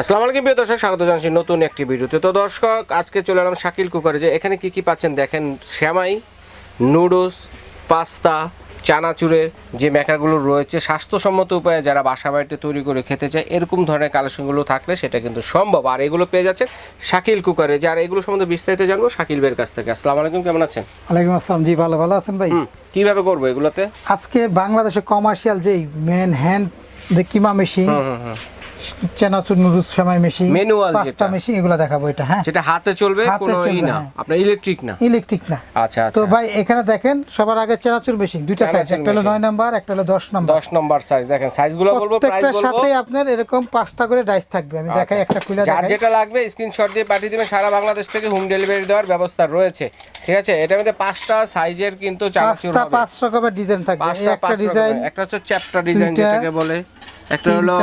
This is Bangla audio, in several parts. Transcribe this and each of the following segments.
আসসালামু আলাইকুম প্রিয় দর্শক স্বাগত জানাচ্ছি নতুন একটি ভিডিওতে। তো দর্শক আজকে চলে এলাম শাকিল কুকারে যে এখানে কি কি পাচ্ছেন দেখেন শ্যামাই নুডলস পাস্তা চানাচুরের যে মেকারগুলো রয়েছে স্বাস্থ্যসম্মত উপায়ে যারা বাসা বাড়িতে তৈরি করে খেতে চায় এরকম ধরনের কালেকশনগুলো থাকলে সেটা কিন্তু সম্ভব। আর এগুলো পেয়ে যাচ্ছেন শাকিল কুকারে যারা এগুলো সম্বন্ধে বিস্তারিত জানব শাকিল বের কাছ থেকে। আসসালামু আলাইকুম কেমন আছেন? ওয়ালাইকুম আসসালাম। জি ভালো ভালো আছেন ভাই? কীভাবে করব এগুলোতে? আজকে বাংলাদেশে কমার্শিয়াল যেই মেন হ্যান্ড যে কিমা মেশিন চেনাচুর নুডলস সেমাই মেশিন Manual পাস্তা মেশিন এগুলো দেখাবো এটা হ্যাঁ। যেটা হাতে চলবে কোনো ই না। হ্যাঁ। আপনার ইলেকট্রিক না। ইলেকট্রিক না। আচ্ছা তো আচ্ছা। ভাই এখানে দেখেন সবার আগে চেনাচুর মেশিন দুইটা সাইজ একটা হলো machine। নয় নাম্বার একটা হলো দশ নাম্বার। দশ নম্বর সাইজ দেখেন সাইজগুলো বলব প্রাইস বলব। সাথে আপনার এরকম পাঁচটা করে ডাইস থাকবে। আমি দেখাই একটা খুলে যার দেখাই। যেটা লাগবে স্ক্রিনশট দিয়ে পাঠিয়ে দিবেন। সারা বাংলাদেশ থেকে হোম ডেলিভারি দেওয়ার ব্যবস্থা রয়েছে। ঠিক আছে? এটার মধ্যে পাঁচটা সাইজের কিন্তু চানাচুর পাঁচটা পাঁচ রকমের ডিজাইন থাকবে। একটা ডিজাইন একটা হচ্ছে চ্যাপ্টার ডিজাইন যেটাকে বলে। একটা হলো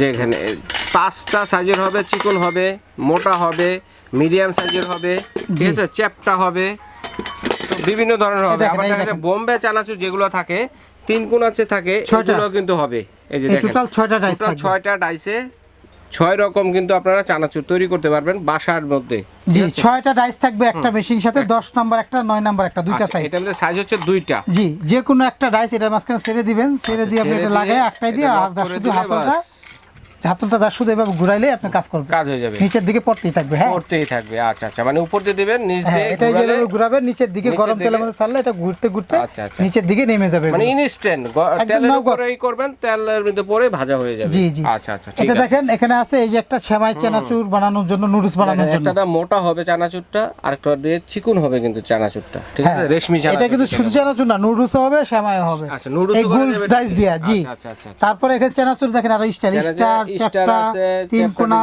যেখানে পাঁচটা সাইজের হবে চিকন হবে মোটা হবে মিডিয়াম সাইজের হবে ঠিক আছে? চ্যাপটা হবে বিভিন্ন ধরনের হবে। আবার দেখা যাচ্ছে বোম্বে চানাচুর যেগুলো থাকে তিন কোণ আছে থাকে ছয়টা। কিন্তু হবে। এই যে দেখেন টোটাল ছয়টা ডাইস ছয়টা ডাইসে ছয় রকম কিন্তু আপনারা চানাচুর তৈরি করতে পারবেন বাসার মধ্যে। জি ছয়টা ডাইস থাকবে একটা মেশিন সাথে দশ নাম্বার একটা নয় নাম্বার একটা দুইটা আচ্ছা, সাইজ এটা মধ্যে সাইজ হচ্ছে দুইটা। জি যে কোনো একটা ডাইস এটার মাঝখানে ছেড়ে দিবেন ছেড়ে দিয়ে আপনি এটা লাগাই একটাই দিয়ে আর শুধু হাতলটা। হাতলটা যার শুধু এভাবে ঘুরাইলে আপনি কাজ করবেন। কাজ হয়ে যাবে। নিচের দিকে পড়তেই থাকবে হ্যাঁ? করতেই থাকবে আচ্ছা আচ্ছা মানে উপর দিয়ে দিবেন নিচ হ্যাঁ দিয়ে ঘোরালে- যেভাবে ঘুরাবেন নিচের দিকে গরম তেলের মধ্যে ছাড়লে এটা ঘুরতে ঘুরতে আচ্ছা, আচ্ছা। নিচের দিকে নেমে যাবে মানে ইনস্ট্যান্ট তেলের। উপরেই করবেন তেলের মধ্যে পরে ভাজা হয়ে যাবে। জি জি। আচ্ছা আচ্ছা ঠিক এটা আছে। দেখেন এখানে আছে এই যে একটা সেমাই চানাচুর বানানোর জন্য নুডলস বানানোর জন্য। একটা মোটা হবে চানাচুরটা আর একটা দিয়ে চিকুন হবে কিন্তু চানাচুরটা। ঠিক হ্যাঁ। আছে রেশমি চানাচুর এটা কিন্তু শুধু চানাচুর না নুডলস হবে সেমাই হবে। আচ্ছা, গোল ডাইস দিয়া জি। আচ্ছা, আচ্ছা, আচ্ছা। তারপরে এখানে চানাচুর দেখেন আর স্টার স্টার চ্যাপ্টা তিন chapter কোনা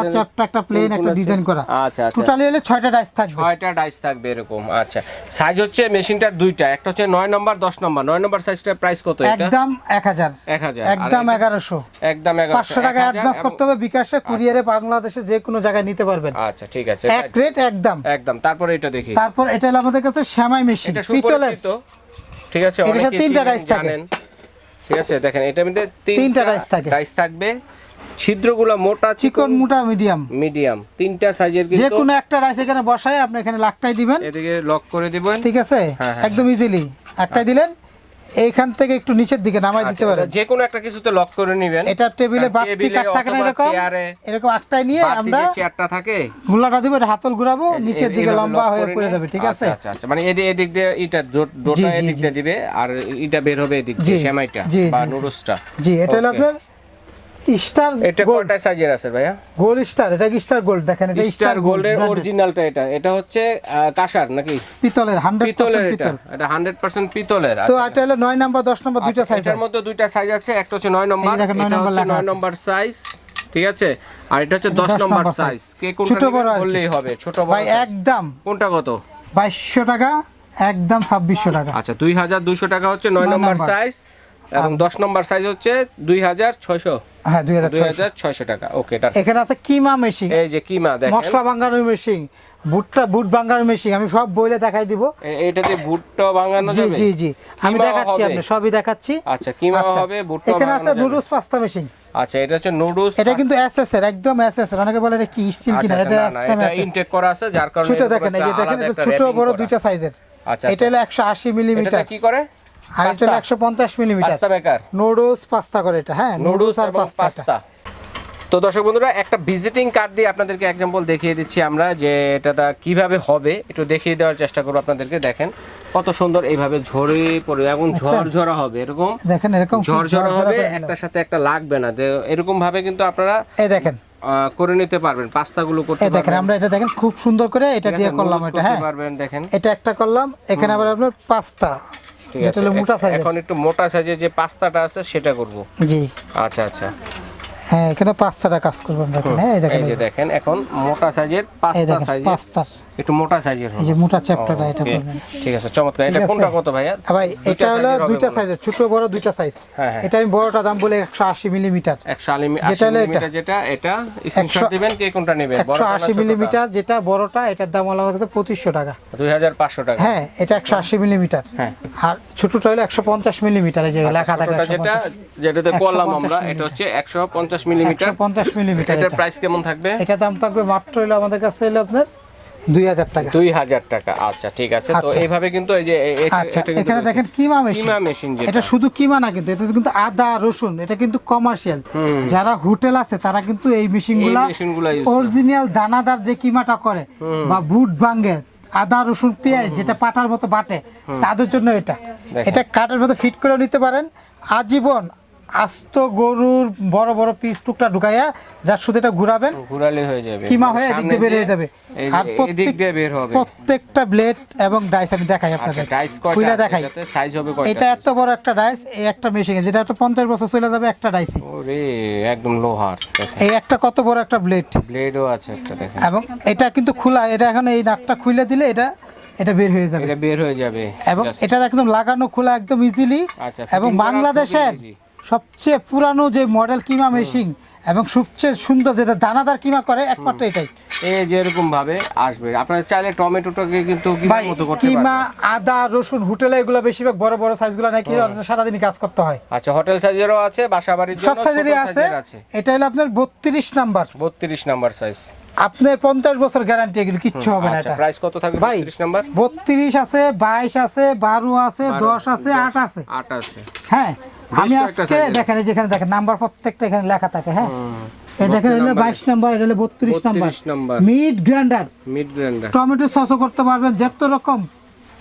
একটা প্লেন একটা ডিজাইন করা। আচ্ছা, আচ্ছা। টোটালি হলে ছয়টা ডাইস থাকবে। ছয়টা ডাইস থাকবে এরকম আচ্ছা। সাইজ হচ্ছে মেশিনটার দুইটা একটা হচ্ছে নয় নম্বর দশ নম্বর নয় নম্বর সাইজটার প্রাইস কত এটা? একদম এক হাজার। এক হাজার। আর একদম এটা? এগারোশো। একদম এগারোশো। পাঁচশো টাকা এক হাজার অ্যাডভান্স করতে হবে বিকাশে কুরিয়ারে বাংলাদেশে যে কোনো জায়গায় নিতে পারবেন। আচ্ছা ঠিক আছে। এক রেট একদম। একদম। তারপরে এটা দেখি। তারপর এটা হলো আমাদের কাছে শ্যামাই মেশিন এটা পিতলের। ঠিক আছে অনেকে তিনটা ডাইস থাকে। ঠিক আছে দেখেন এটার মধ্যে তিনটা ডাইস থাকে। ডাইস থাকবে। ছিদ্রগুলো মোটা চিকন মোটা মিডিয়াম মিডিয়াম তিনটা সাইজের যে কিন্তু কোনো একটা রাইস এখানে বসায় আপনি এখানে দিবেন। এদিকে লক করে দিবেন। ঠিক আছে? হ্যাঁ, হ্যাঁ, একদম ইজিলি একটাই দিলেন এইখান থেকে একটু নিচের দিকে নামাই দিতে আচ্ছা, পারেন। যে কোনো একটা কিছুতে লক করে নেবেন। এটা টেবিলে থাকে না এরকম। এরকম একটাই নিয়ে আমরা চেয়ারটা থাকে গুলাটা দিব এটা হাতল ঘুরাবো নিচের দিকে লম্বা হয়ে পড়ে যাবে ঠিক আছে? আচ্ছা আচ্ছা আচ্ছা। মানে এদিক এদিক দিয়ে এটা ডোটা এদিক দিয়ে দিবে আর এটা বের হবে এদিক দিয়ে বা। নুডলসটা। জি এটা হলো আপনার স্টার এটা কয়টা সাইজের আছে ভাইয়া? গোল্ড স্টার এটা কি স্টার গোল্ড? দেখেন এটা স্টার গোল্ডের অরিজিনালটা এটা। এটা হচ্ছে কাঁসার নাকি? পিতলের হান্ড্রেড পিতলের এটা। পিতল। এটা হান্ড্রেড পার্সেন্ট পিতলের তো আচ্ছা। এটা হলো নয় নাম্বার দশ নাম্বার দুইটা আচ্ছা, সাইজ এটার মধ্যে দুইটা সাইজ আছে একটা হচ্ছে নয় নম্বর এটা হচ্ছে লেখা নয় আছে। নম্বর সাইজ ঠিক আছে? আর এটা হচ্ছে দশ দশ নম্বর নম্বর সাইজ কে কোনটা। বললেই হবে ছোট বড় ভাই একদম। কোনটা কত? বাইশশো টাকা একদম ছাব্বিশশো টাকা। আচ্ছা দুই হাজার দুইশো টাকা হচ্ছে নয় নয় নম্বর নম্বর। সাইজ এবং দশ নম্বর সাইজ হচ্ছে দুই হাজার ছয়শো। হ্যাঁ দুই হাজার দুই হাজার ছয়শো টাকা। ওকে এটা এখানে আছে কিমা মেশিন এই যে কিমা দেখেন। মশলা ভাঙানোর মেশিন ভুট্টা বুট ভাঙানোর মেশিন আমি সব বইলে দেখাই দিব। এটাতে ভুট্টা যাবে? জি জি। আমি দেখাচ্ছি আপনি সবই দেখাচ্ছি। আচ্ছা কিমা আচ্ছা, হবে ভুট্টা এখানে আছে নুডলস পাস্তা মেশিন আচ্ছা এটা হচ্ছে নুডলস এটা কিন্তু এসএস এর একদম এসএস এর। অনেকে বলে এটা কি স্টিল কিনা? এটা একদম এটা ইনটেক করা আছে যার কারণে ছোট দেখেন এই যে দেখেন এটা ছোট বড়। দুইটা সাইজের আচ্ছা, এটা হলো একশো আশি মিলিমিটার। এটাতে কি করে? আর এটা হলো একশো পঞ্চাশ পাস্তা মেকার নুডলস পাস্তা করে এটা হ্যাঁ নুডলস নুডলস আর পাস্তা পাস্তা। তো দর্শক বন্ধুরা একটা ভিজিটিং কার্ড দিয়ে আপনাদেরকে এক্সাম্পল দেখিয়ে দিচ্ছি আমরা যে এটা কীভাবে হবে। একটু দেখিয়ে দেওয়ার চেষ্টা করব আপনাদেরকে দেখেন। কত সুন্দর এইভাবে ঝরে পড়ে এবং ঝরঝরা হবে এরকম? দেখেন এরকম ঝরঝরা হবে একটার সাথে একটা লাগবে না। এরকম ভাবে কিন্তু আপনারা এই দেখেন। করে নিতে পারবেন পাস্তাগুলো করতে দেখেন আমরা এটা দেখেন খুব সুন্দর করে এটা দিয়ে করলাম এটা হ্যাঁ। পারবেন দেখেন। এটা একটা করলাম এখানে আবার আপনার পাস্তা। ঠিক আছে। মোটা এখন একটু মোটা সাইজের যে পাস্তাটা আছে সেটা করব। জি। আচ্ছা আচ্ছা। হ্যাঁ এখানে পাস্তাটা কাজ করবেন দেখেন হ্যাঁ এই দেখেন এই যে দেখেন এখন মোটা সাইজের এই পাস্তা দেখেন একটু মোটা সাইজের এই যে মোটা চ্যাপ্টারটা এটা করবেন। ঠিক আছে চমৎকার। এটা কোনটা কত ভাইয়া? ভাই এটা হলো দুইটা সাইজের ছোট বড় দুইটা সাইজ। হ্যাঁ, হ্যাঁ। এটা আমি বড়টা দাম বলে একশো আশি মিলিমিটার। একশো আলি যেটা। যেটা এটা স্ক্রিনশট দিবেন কে কোনটা নেবেন? একশো আশি মিলিমিটার যেটা বড়টা এটার দাম হলো আমার কাছে পঁচিশশো টাকা। দুই হাজার পাঁচশো টাকা। হ্যাঁ এটা একশো আশি মিলিমিটার। হ্যাঁ। আর ছোটটা হলো একশো পঞ্চাশ মিলিমিটার এই যে লেখা থাকে যেটা যেটাতে করলাম আমরা এটা হচ্ছে একশো পঞ্চাশ পঞ্চাশ পঞ্চাশ মিলিমিটার। একশো পঞ্চাশ মিলিমিটার এটার প্রাইস কেমন থাকবে? এটা দাম থাকবে মাত্র হলো আমাদের কাছে হলো আপনার দুই হাজার টাকা। দুই হাজার টাকা। আচ্ছা ঠিক আছে। তো আচ্ছা। এইভাবে কিন্তু এই যে আচ্ছা এখানে দেখেন কিমা মেশিন। কিমা মেশিন এটা শুধু কিমা না কিন্তু এটা কিন্তু আদা রসুন এটা কিন্তু কমার্শিয়াল যারা হোটেল আছে তারা কিন্তু এই মেশিনগুলা অরিজিনাল দানাদার যে কিমাটা করে বা বুট ভাঙ্গে আদা রসুন পেঁয়াজ যেটা পাটার মতো বাটে তাদের জন্য এটা। এটা কাঠের মতো ফিট করে নিতে পারেন। আজীবন আস্ত গরুর বড় বড় পিস টুকটা ঢুকাইয়া যার শুধু এটা ঘুরাবেন ঘুরালে হয়ে যাবে। কিমা হয়ে এদিক দিয়ে বের হয়ে যাবে। আর প্রত্যেক দিয়ে বের হবে। প্রত্যেকটা ব্লেড এবং ডাইস আমি দেখাই আচ্ছা আপনাদের ডাইস কয়টা দেখাই? সাইজ হবে কয়টা? এটা এত বড় একটা ডাইস এই একটা মেশিনে যেটা একটা পঞ্চাশ বছর চলে যাবে একটা ডাইসি ওরে একদম লোহার এই একটা কত বড় একটা ব্লেড ব্লেডও আছে একটা দেখেন। এবং এটা কিন্তু খোলা এটা এখন এই নাটটা খুলে দিলে এটা এটা বের হয়ে যাবে। এটা বের হয়ে যাবে। এবং এটা একদম লাগানো খোলা একদম ইজিলি আচ্ছা, এবং বাংলাদেশের। সবচেয়ে পুরানো যে মডেল কিমা মেশিন এবং সবচেয়ে সুন্দর যেটা দানাদার কিমা করে একমাত্র এটাই। এই যেরকম ভাবে আসবে। আপনারা চাইলে টমেটোটাকে কিন্তু কিমার মতো করতে কিমা আদা রসুন হোটেলে এগুলো বেশিরভাগ বড় বড় সাইজগুলো নাকি সারাদিনই কাজ করতে হয়। আচ্ছা হোটেল সাইজেরও আছে বাসা বাড়ির সব জন্য ছোট সাইজেরই আছে। এটা হলো আপনার বত্রিশ নাম্বার। 32 নাম্বার সাইজ আপনার পঞ্চাশ বছর গ্যারান্টি এগুলো কিচ্ছু হবে না আচ্ছা এটা। প্রাইস কত থাকবে ভাই 32 নাম্বার? বত্রিশ আছে বাইশ আছে বারো আছে দশ আছে আট আছে। 8 আছে। হ্যাঁ আমি আজকে দেখেন যেখানে দেখেন নাম্বার প্রত্যেকটা এখানে লেখা থাকে হ্যাঁ? এই দেখেন এটা বাইশ নাম্বার এটা হলো বত্রিশ number 32 number meat grinder meat grinder tomato সসও করতে পারবেন যত রকম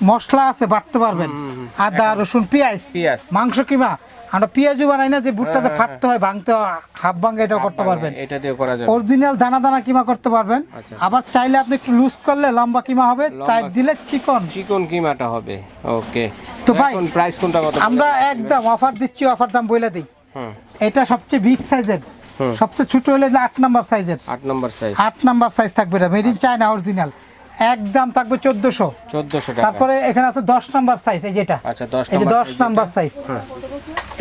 মশলা আছে বাটতে পারবেন। আদা রসুন পেঁয়াজ। পেঁয়াজ। মাংস কিমা আমরা পেঁয়াজও বানাই না যে বুটটাতে ফাটতে হয় ভাঙতে হয় হাফ ভাঙে এটা করতে পারবেন। এটা দিয়ে করা যাবে। অরিজিনাল দানা দানা কিমা করতে পারবেন। আচ্ছা। আবার চাইলে আপনি একটু লুজ করলে লম্বা কিমা হবে টাইট দিলে চিকন। চিকন কিমাটা হবে ওকে। তো ভাই, প্রাইস কোনটা কত আমরা একদম অফার দিচ্ছি অফার দাম বলে দিই। হুম। এটা সবচেয়ে বিগ সাইজের সবচেয়ে ছোট হলে আট নাম্বার সাইজের 8 নাম্বার সাইজ আট নাম্বার সাইজ থাকবে এটা মেড ইন চায়না অরিজিনাল একদম থাকবে চোদ্দশো। 1400 টাকা। তারপরে এখানে আছে দশ নাম্বার সাইজ এই যেটা। আচ্ছা 10 এই যে নাম্বার দশ নাম্বার সাইজ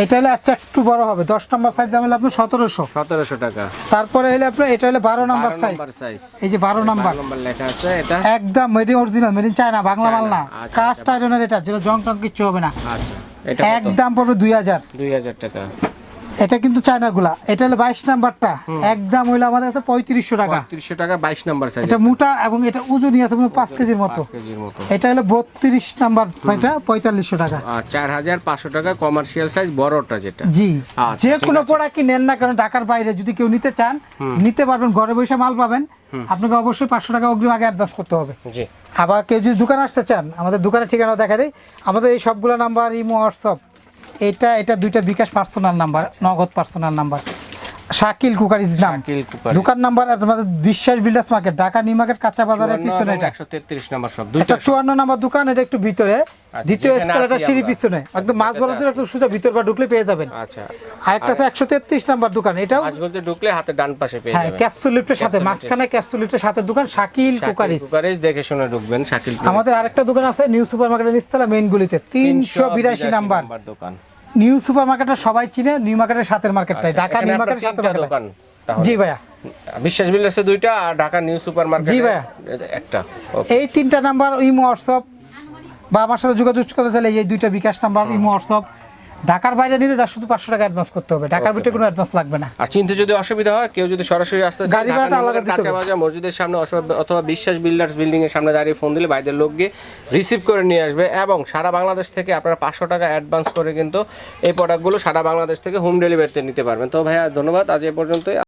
এটা হলে আচ্ছা একটু বড় হবে। দশ নম্বর সাইজ দাম হলে আপনার সতেরোশো। 1700 টাকা। তারপরে হলে আপনার এটা হলে বারো নাম্বার 12 সাইজ নাম্বার সাইজ এই যে বারো নাম্বার। লেখা আছে এটা। একদম made in original made in China Bangla মাল না। আচ্ছা, কাস্ট আয়রনের এটা যেটা জং টং কিচ্ছু হবে না। আচ্ছা এটা একদম পড়বে দুই হাজার। 2000 টাকা। এটা কিন্তু চায়না গুলা এটা হলো বাইশ নাম্বারটা। একদম হইল আমাদের কাছে পঁয়ত্রিশশো টাকা। 3500 টাকা 22 নাম্বার সাইজ এটা মোটা এবং এটা ওজনই আছে পাঁচ কেজির মতো। 5 কেজির মতো। এটা হলো বত্রিশ নাম্বার এটা পঁয়তাল্লিশশো টাকা। আর 4500 টাকা কমার্শিয়াল সাইজ বড়টা যেটা। জি। আচ্ছা, যে কোনো আছে। প্রোডাক্ট নেন না কারণ ঢাকার বাইরে যদি কেউ নিতে চান নিতে পারবেন ঘরে বসে মাল পাবেন। আপনাকে অবশ্যই পাঁচশো টাকা অগ্রিম আগে অ্যাডভান্স করতে হবে। আবার কেউ যদি দোকানে আসতে চান আমাদের দোকানের ঠিকানা দেখা দেয় আমাদের এই সবগুলো নাম্বার ইমো হোয়াটসঅ্যাপ এটা এটা দুইটা bKash personal number Nagad personal number Shakil cookeries নাম। শাকিল কুকার দোকান নাম্বার আর আমাদের Biswas builders market Dhaka new market কাঁচা বাজারের পিছনে এটা। 133 নাম্বার সব দুইটা চুয়ান্ন নাম্বার দোকান এটা একটু ভিতরে। দ্বিতীয় যেখানে সিঁড়ি পিছনে। একদম মাছ জন্য একদম সোজা ভিতর বা ঢুকলে পেয়ে যাবেন। আচ্ছা। আরেকটা আছে একশো তেত্রিশ নাম্বার দোকান এটাও মাছগুলোতে ঢুকলে হাতে ডান পাশে পেয়ে হ্যাঁ যাবেন। ক্যাপসুল লিফটের সাথে মাঝখানে ক্যাপসুল লিফটের সাথে দোকান শাকিল কুকারিজ কুকারিজ দেখে শুনে ঢুকবেন শাকিল আমাদের আরেকটা দোকান আছে নিউ সুপার মার্কেটের নিচতলা মেইন গুলিতে। তিনশো বিরাশি নাম্বার। দোকান। নিউ সুপার মার্কেটটা সবাই চিনে নিউ মার্কেটের সাথের মার্কেটটাই। আচ্ছা, ঢাকা নিউ মার্কেটের সাথে তিনটা মার্কেট দোকান জি ভাইয়া। বিশ্বাস বিল্ডার্সে দুইটা আর ঢাকা নিউ সুপার মার্কেট জি ভাইয়া। একটা এই তিনটা নাম্বার ইমো হোয়াটসঅ্যাপ। বা আমার সাথে যোগাযোগ করতে চাইলে এই দুইটা বিকাশ নাম্বার ইমো হোয়াটসঅ্যাপ ঢাকার বাইরে নিলে তার শুধু পাঁচশো টাকা অ্যাডভান্স করতে হবে। ঢাকার ভিতরে কোনো অ্যাডভান্স লাগবে না। আর চিনতে যদি অসুবিধা হয় কেউ যদি সরাসরি আসতে গাড়ি ভাড়াটা আলাদা কাঁচা বাজার মসজিদের সামনে অথবা- অথবা বিশ্বাস বিল্ডার্স বিল্ডিং এর সামনে দাঁড়িয়ে ফোন দিলে বাইরের লোক গিয়ে রিসিভ করে নিয়ে আসবে এবং সারা বাংলাদেশ থেকে আপনারা পাঁচশো টাকা অ্যাডভান্স করে কিন্তু এই প্রোডাক্টগুলো সারা বাংলাদেশ থেকে হোম ডেলিভারিতে নিতে পারবেন। তো ভাইয়া ধন্যবাদ। আজ এ পর্যন্তই।